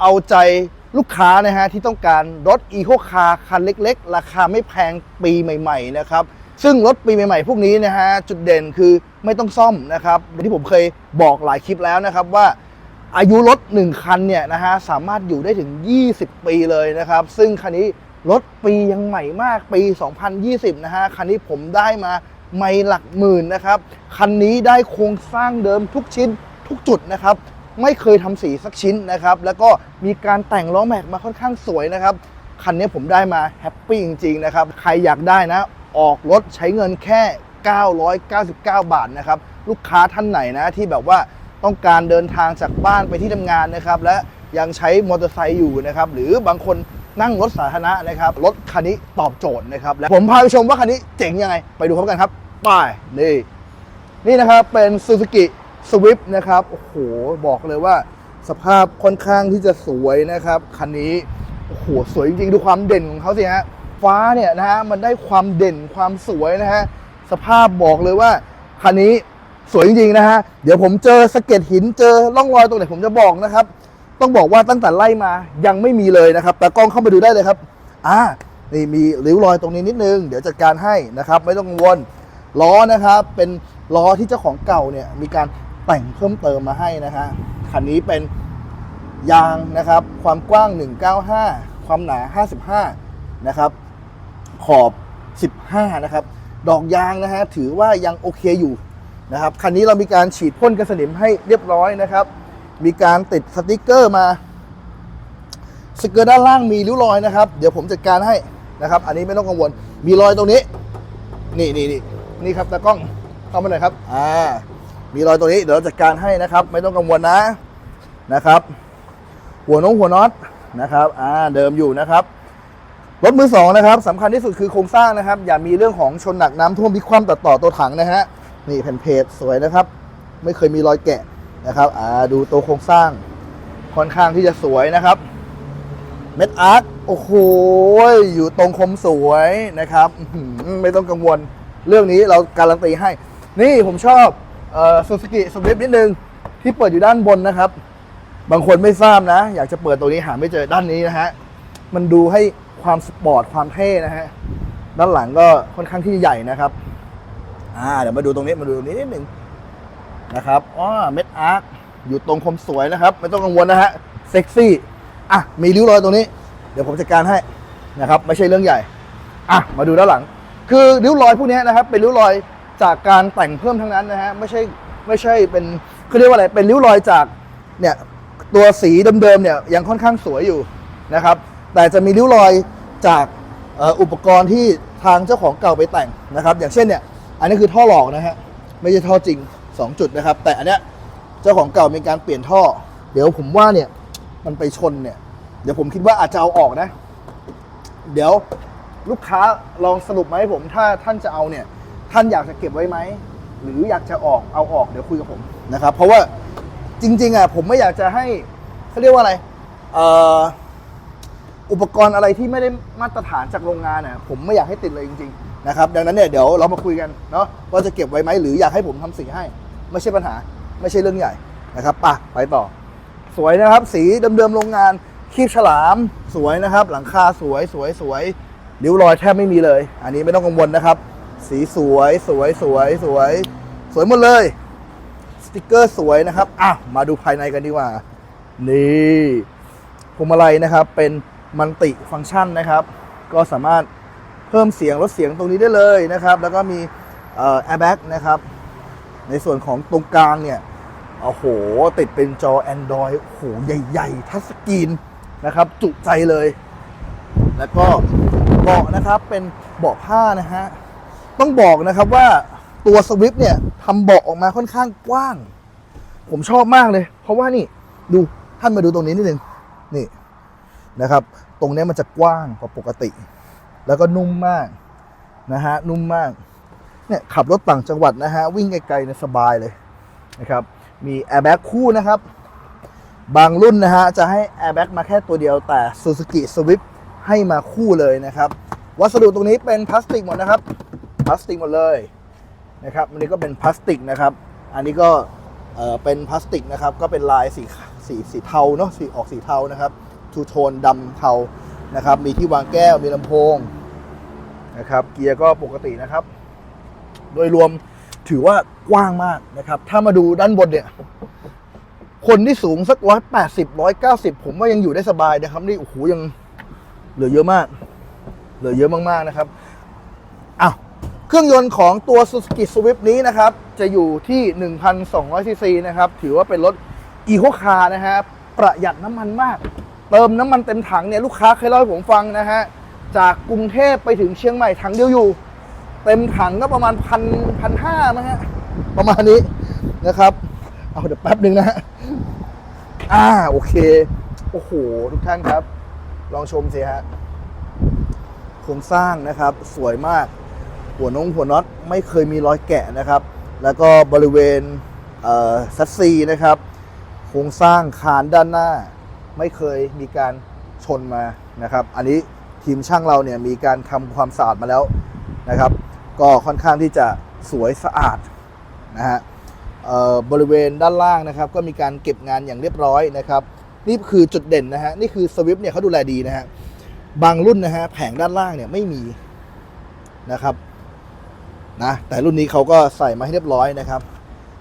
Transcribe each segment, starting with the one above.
เอาใจลูกค้านะฮะที่ต้องการรถอีโคคาร์คันเล็ก ๆ ราคาไม่แพงปีใหม่ ๆ นะครับ ซึ่งรถปีใหม่ ๆ พวกนี้นะฮะจุดเด่นคือไม่ต้องซ่อมนะครับที่ผมเคยบอกหลายคลิปแล้วนะครับว่าอายุรถ 1 คันเนี่ยนะฮะสามารถอยู่ได้ถึง 20 ปีเลยนะครับ ซึ่งคันนี้รถปียังใหม่มากปี 2020 นะฮะคันนี้ผมได้มาไม่หลักหมื่นนะครับ คันนี้ได้โครงสร้างเดิมทุกชิ้นทุกจุดนะครับ ไม่เคยทำสีสักชิ้นนะครับ แล้วก็มีการแต่งล้อแม็กมาค่อนข้างสวยนะครับ คันนี้ผมได้มาแฮปปี้จริงๆนะครับ ใครอยากได้นะ ออกรถใช้เงินแค่ 999 บาทนะครับ ลูกค้าท่านไหนนะที่แบบว่าต้องการเดินทางจากบ้านไปที่ทำงานนะครับ และยังใช้มอเตอร์ไซค์อยู่นะครับ หรือบางคนนั่งรถสาธารณะนะครับ รถคันนี้ตอบโจทย์นะครับ และผมพาไปชมว่าคันนี้เจ๋งยังไง ไปดูพร้อมกันครับ ไปนี่ นี่นะครับเป็น Suzuki Swift นะครับโอ้โหบอกเลยว่า สภาพค่อนข้างที่จะสวยนะครับคันนี้โอ้โหสวยจริงๆดูความเด่นของเขาสิฮะฟ้าเนี่ยนะฮะมันได้ความเด่นความสวยนะฮะสภาพบอกเลยว่าคันนี้สวยจริงๆนะฮะเดี๋ยวผมเจอสะเก็ดหินเจอร่องรอยตรงไหนผมจะบอกนะครับ ต้องบอกว่าตั้งแต่ไล่มายังไม่มีเลยนะครับ แต่กล้องเข้ามาดูได้เลยครับอ่านี่มีริ้วรอยตรงนี้นิดนึง เดี๋ยวจัดการให้นะครับ ไม่ต้องกังวลล้อนะครับ เป็นล้อที่เจ้าของเก่าเนี่ยมีการ แต่งเพิ่มเติมมาให้นะฮะคันนี้เป็นยางนะครับ ความกว้าง 195 ความหนา 55 นะครับ ขอบ 15 นะครับ ดอกยางนะฮะถือว่ายังโอเคอยู่นะครับ คันนี้เรามีการฉีดพ่นกันสนิมให้เรียบร้อยนะครับ มีการติดสติกเกอร์มาสเกอร์ด้านล่างมีริ้วรอยนะครับ เดี๋ยวผมจัดการให้นะครับ อันนี้ไม่ต้องกังวล มีรอยตรงนี้ นี่นี่นี่นี่ครับตากล้องเข้ามาหน่อยครับ อ่า มีรอยตรงนี้เดี๋ยวเราจัดการให้นะครับ ไม่ต้องกังวลนะนะครับ หัวน้องหัวน็อตนะครับอ่าเดิมอยู่นะครับรถมือสองนะครับสำคัญที่สุดคือโครงสร้างนะครับ อย่ามีเรื่องของชนหนักน้ำท่วมพิกคว่ำตัดต่อตัวถังนะฮะนี่แผ่นเพจสวยนะครับ ไม่เคยมีรอยแกะนะครับอ่าดูตัวโครงสร้างค่อนข้างที่จะสวยนะครับเม็ดอาร์ตโอ้โหอยู่ตรงคมสวยนะครับ ไม่ต้องกังวล เรื่องนี้เราการันตีให้ นี่ผมชอบ ซูซูกิสวิฟนิดนึงที่เปิดอยู่ด้านบนนะครับ บางคนไม่ทราบนะ อยากจะเปิดตัวนี้หาไม่เจอด้านนี้นะฮะ มันดูให้ความสปอร์ตความเท่นะฮะ ด้านหลังก็ค่อนข้างที่ใหญ่นะครับ อ่าเดี๋ยวมาดูตรงนี้มาดูตรงนี้นิดหนึ่งนะครับอ๋อเม็ดอาร์ตอยู่ตรงคมสวยนะครับ ไม่ต้องกังวลนะฮะเซ็กซี่อะมีริ้วรอยตรงนี้ เดี๋ยวผมจัดการให้นะครับ ไม่ใช่เรื่องใหญ่ อะมาดูด้านหลัง คือริ้วรอยพวกนี้นะครับ เป็นริ้วรอย จากการแต่งเพิ่มทั้งนั้นนะฮะไม่ใช่ไม่ใช่เป็นเขาเรียกว่าอะไรเป็นริ้วรอยจากเนี่ยตัวสีเดิมๆเนี่ยยังค่อนข้างสวยอยู่นะครับ แต่จะมีริ้วรอยจากอ่ออุปกรณ์ที่ทางเจ้าของเก่าไปแต่งนะครับ อย่างเช่นเนี่ยอันนี้คือท่อหลอกนะฮะไม่ใช่ท่อจริง 2 จุดนะครับ แต่อันเนี้ยเจ้าของเก่ามีการเปลี่ยนท่อ เดี๋ยวผมว่าเนี่ยมันไปชนเนี่ย เดี๋ยวผมคิดว่าอาจจะเอาออกนะ เดี๋ยวลูกค้าลองสรุปมาให้ผมถ้าท่านจะเอาเนี่ย ท่านอยากจะเก็บไว้ไหม หรืออยากจะออกเอาออกเดี๋ยวคุยกับผมนะครับ เพราะว่าจริง ๆอะผมไม่อยากจะให้เขาเรียกว่าอะไรเอ่ออุปกรณ์อะไรที่ไม่ได้มาตรฐานจากโรงงานน่ะผมไม่อยากให้ติดเลยจริง ๆ นะครับ ดังนั้นเนี่ยเดี๋ยวเรามาคุยกันเนาะว่าจะเก็บไว้ไหมหรืออยากให้ผมทำสีให้ ไม่ใช่ปัญหา ไม่ใช่เรื่องใหญ่นะครับป่ะไปต่อ สวยนะครับ สีเดิมๆโรงงานคีบฉลามสวยนะครับ หลังคาสวยสวยสวยริ้วรอยแทบไม่มีเลย อันนี้ไม่ต้องกังวลนะครับ สีสวยสวยสวยสวย สวยหมดเลย สติกเกอร์สวยนะครับอะมาดูภายในกันดีกว่า นี่พวงมาลัยนะครับ เป็นมันติฟังก์ชันนะครับ ก็สามารถเพิ่มเสียงลดเสียงตรงนี้ได้เลยนะครับ แล้วก็มีแอร์แบ็กนะครับ ในส่วนของตรงกลางเนี่ยโอ้โห ติดเป็นจอ Android โอ้โห ใหญ่ๆ ทัชสกรีนนะครับ จุใจเลย แล้วก็เบาะนะครับเป็นเบาะผ้านะฮะ ต้องบอกนะครับว่าตัวสวิฟเนี่ยทำเบาะออกมาค่อนข้างกว้าง ผมชอบมากเลย เพราะว่านี่ดูท่านมาดูตรงนี้นิดนึงนี่นะครับ ตรงนี้มันจะกว้างกว่าปกติ แล้วก็นุ่มมากนะฮะนุ่มมากเนี่ยขับรถต่างจังหวัดนะฮะวิ่งไกลๆเนี่ยสบายเลยนะครับมีแอร์แบ็กคู่นะครับ บางรุ่นนะฮะจะให้แอร์แบ็กมาแค่ตัวเดียวแต่ Suzuki Swift ให้มาคู่เลยนะครับ วัสดุตรงนี้เป็นพลาสติกหมดนะครับ พลาสติกหมดเลยนะครับอันนี้ก็เป็นพลาสติกนะครับ อันนี้ก็เป็นพลาสติกนะครับ ก็เป็นลายสีสีสีเทาเนาะสีออกสีเทานะครับทูโทนดำเทานะครับ มีที่วางแก้วมีลำโพงนะครับ เกียร์ก็ปกตินะครับ โดยรวมถือว่ากว้างมากนะครับ ถ้ามาดูด้านบนเนี่ย คนที่สูงสักร้อยแปดสิบร้อยเก้าสิบผมว่ายังอยู่ได้สบายนะครับ นี่โอ้โหยังเหลือเยอะมาก เหลือเยอะมากๆนะครับอ้าว เครื่องยนต์ของตัว Suzuki Swift นี้นะครับ จะอยู่ที่ 1,200 ซีซีนะครับ ถือว่าเป็นรถ Eco Car นะฮะประหยัดน้ำมันมาก เติมน้ำมันเต็มถังเนี่ยลูกค้าเคยเล่าให้ผมฟังนะฮะ จากกรุงเทพไปถึงเชียงใหม่ถังเดียวอยู่ เต็มถังก็ประมาณพันพันห้ามั้งฮะ ประมาณนี้นะครับ เอาเดี๋ยวแป๊บหนึ่งนะฮะอ่าโอเค โอ้โห ทุกท่านครับ ลองชมสิฮะโครงสร้างนะครับสวยมาก หัวนงหัวน็อตไม่เคยมีรอยแกะนะครับ แล้วก็บริเวณซัสซีนะครับ โครงสร้างคานด้านหน้า ไม่เคยมีการชนมานะครับ อันนี้ทีมช่างเราเนี่ยมีการทำความสะอาดมาแล้วนะครับ ก็ค่อนข้างที่จะสวยสะอาดนะฮะบริเวณด้านล่างนะครับ ก็มีการเก็บงานอย่างเรียบร้อยนะครับ นี่คือจุดเด่นนะฮะนี่คือสวิฟเนี่ยเขาดูแลดีนะฮะบางรุ่นนะฮะแผงด้านล่างเนี่ยไม่มีนะครับ นะแต่รุ่นนี้เขาก็ใส่มาให้เรียบร้อยนะครับ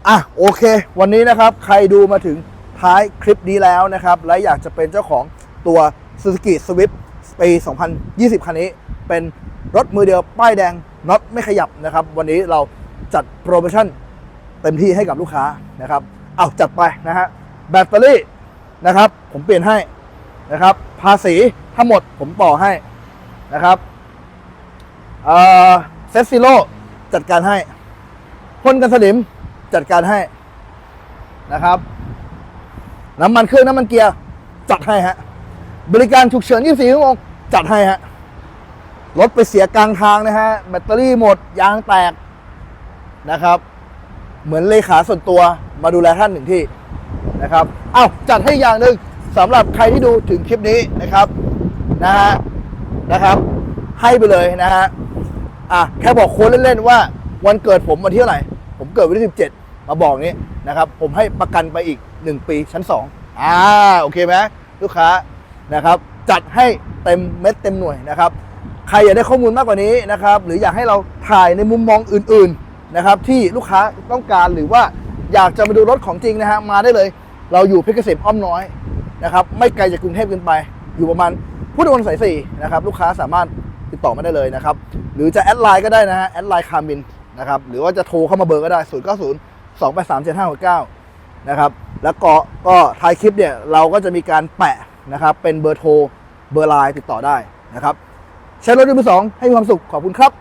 อะโอเค วันนี้นะครับใครดูมาถึงท้ายคลิปนี้แล้วนะครับ และอยากจะเป็นเจ้าของตัว Suzuki Swift ปี 2020 คันนี้ เป็นรถมือเดียวป้ายแดงน็อตไม่ขยับนะครับ วันนี้เราจัดโปรโมชั่นเต็มที่ให้กับลูกค้านะครับเอาจัดไปนะฮะแบตเตอรี่นะครับ ผมเปลี่ยนให้นะครับ ภาษีทั้งหมดผมต่อให้นะครับเซตซิโล จัดการให้พ่นกันสนิมจัดการให้นะครับ น้ำมันเครื่องน้ำมันเกียร์จัดให้ฮะบริการฉุกเฉิน 24 ชั่วโมงจัดให้ฮะรถไปเสียกลางทางนะฮะแบตเตอรี่หมดยางแตกนะครับ เหมือนเลขาส่วนตัวมาดูแลท่านหนึ่งที่นะครับเอ้าจัดให้อย่างหนึ่งสำหรับใครที่ดูถึงคลิปนี้นะครับนะฮะนะครับ ให้ไปเลยนะฮะ อะแค่บอกโค้ดเล่นๆว่า วันเกิดผมวันที่เท่าไหร่ ผมเกิดวันที่ 17 มาบอกนี้นะครับ ผมให้ประกันไปอีก 1 ปีชั้น 2 อ่าโอเคไหมลูกค้านะครับ จัดให้เต็มเม็ดเต็มหน่วยนะครับ ใครอยากได้ข้อมูลมากกว่านี้นะครับ หรืออยากให้เราถ่ายในมุมมองอื่นๆนะครับ ที่ลูกค้าต้องการหรือว่าอยากจะมาดูรถของจริงนะฮะมาได้เลย เราอยู่เพชรเกษมอ้อมน้อยนะครับ ไม่ไกลจากกรุงเทพเกินไป อยู่ประมาณพุทธมณฑลสายสี่นะครับ ลูกค้าสามารถ ต่อมาได้เลยนะครับ หรือจะแอดไลน์ก็ได้นะฮะแอดไลน์คาร์มินนะครับหรือว่าจะโทรเข้ามาเบอร์ก็ได้ 0 9 0 2 8 3 7 5 6 9นะครับแล้วก็ก็ท้ายคลิปเนี่ยเราก็จะมีการแปะนะครับเป็นเบอร์โทรเบอร์ไลน์ติดต่อได้นะครับใช้รถยนต์มือสองให้มีความสุขขอบคุณครับ